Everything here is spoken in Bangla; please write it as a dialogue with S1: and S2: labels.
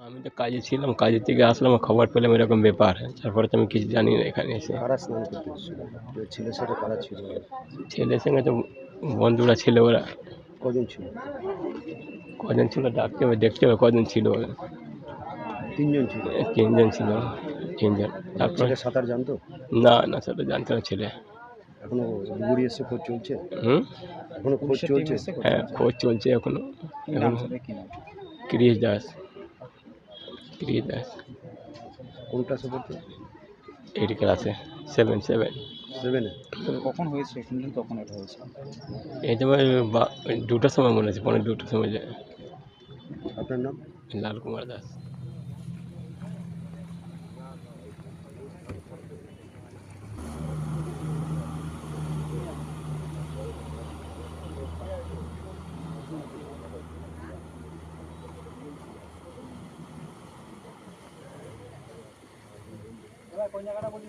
S1: আমি তো কাজে ছিলাম কাজের থেকে আসলাম খবর পেলাম এরকম ব্যাপার। তারপরে তো আমি কিছু জানি না এখানে এসে।
S2: ছেলে সেটা কারা ছিল?
S1: ছেলের সঙ্গে তো বন্ধুরা ছিল ওরা।
S2: কজন ছিল?
S1: কজন ছিল? ডাকতে হবে দেখতে হবে কজন ছিল
S2: তিনজন ছিল।
S1: তিনজন ছিল তিনজন। তারপরে?
S2: সাঁতার জানতো?
S1: না না সেটা জানতে না ছেলে।
S2: এখনও ডুবুরি এসে খোঁজ চলছে?
S1: হুম?
S2: এখনও খোঁজ চলছে?
S1: হ্যাঁ খোঁজ চলছে এখনও। এখন ক্রিস দাস। ক্রিস দাস।
S2: কোন ক্লাসে পড়তো?
S1: এইট ক্লাসে সেভেন সেভেন।
S2: দেবে না।
S3: কখন হয়েছে? অ্যাক্সিডেন্ট কখন এটা হয়েছে?
S1: এটা দুটো সময় মনে হচ্ছে পনেরো দুটোর সময় যায়
S2: আপনার নাম?
S1: লাল কুমার দাস। কোন জায়গাটা বলি